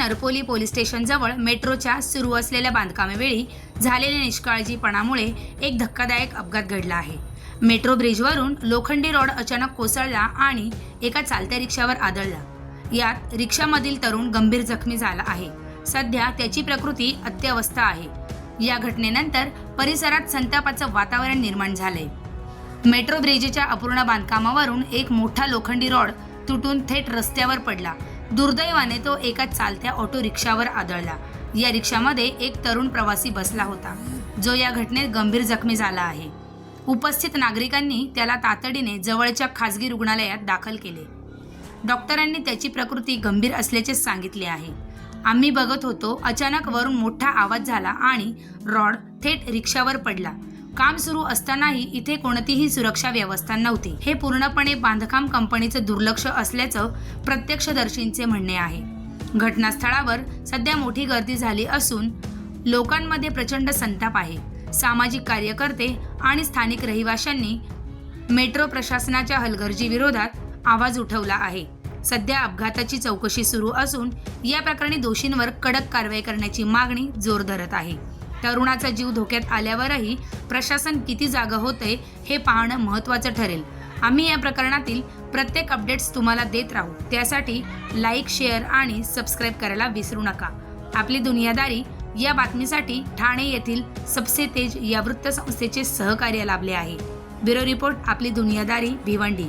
नरपोली police स्टेशनजवळ मेट्रोच्या सुरू असलेल्या बांधकामावेळी झालेल्या निष्काळजीपणामुळे एक धक्कादायक अपघात घडला आहे. मेट्रो ब्रिजवरून लोखंडी रॉड अचानक कोसळला आणि एका चालत्या रिक्षावर आदळला. यात रिक्षामधील तरुण गंभीर जखमी झाला आहे. सध्या त्याची प्रकृती अत्यवस्था आहे. या घटनेनंतर परिसरात संतापाचं वातावरण निर्माण झालंय. मेट्रो ब्रिजच्या अपूर्ण बांधकामावरून एक मोठा लोखंडी रॉड तुटून थेट रस्त्यावर पडला. दुर्दैवाने तो एका चालत्या ऑटो रिक्षावर आदळला. या रिक्षामध्ये एक तरुण प्रवासी बसला होता जो या घटनेत गंभीर जखमी झाला आहे. उपस्थित नागरिकांनी त्याला तातडीने जवळच्या खासगी रुग्णालयात दाखल केले. डॉक्टरांनी त्याची प्रकृती गंभीर असल्याचे सांगितले आहे. आम्ही बघत होतो अचानक वरून मोठा आवाज झाला आणि रॉड थेट रिक्षावर पडला. काम सुरू असतानाही इथे कोणतीही सुरक्षा व्यवस्था नव्हती. हे पूर्णपणे बांधकाम कंपनीचं दुर्लक्ष असल्याचं प्रत्यक्षदर्शींचे म्हणणे आहे. घटनास्थळावर सध्या मोठी गर्दी झाली असून लोकांमध्ये प्रचंड संताप आहे. सामाजिक कार्यकर्ते आणि स्थानिक रहिवाशांनी मेट्रो प्रशासनाच्या हलगर्जी विरोधात आवाज उठवला आहे. सध्या अपघाताची चौकशी सुरू असून या प्रकरणी दोषींवर कडक कारवाई करण्याची मागणी जोर धरत आहे. तरुणाचा जीव धोक्यात आल्यावरही प्रशासन किती जागा होते हे पाहणं महत्त्वाचं ठरेल. आम्ही या प्रकरणातील प्रत्येक अपडेट्स तुम्हाला देत राहू. त्यासाठी लाईक शेअर आणि सबस्क्राईब करायला विसरू नका. आपली दुनियादारी या बातमीसाठी ठाणे येथील सबसे तेज या वृत्तसंस्थेचे सहकार्य लाभले आहे. ब्युरो रिपोर्ट आपली दुनियादारी भिवंडी.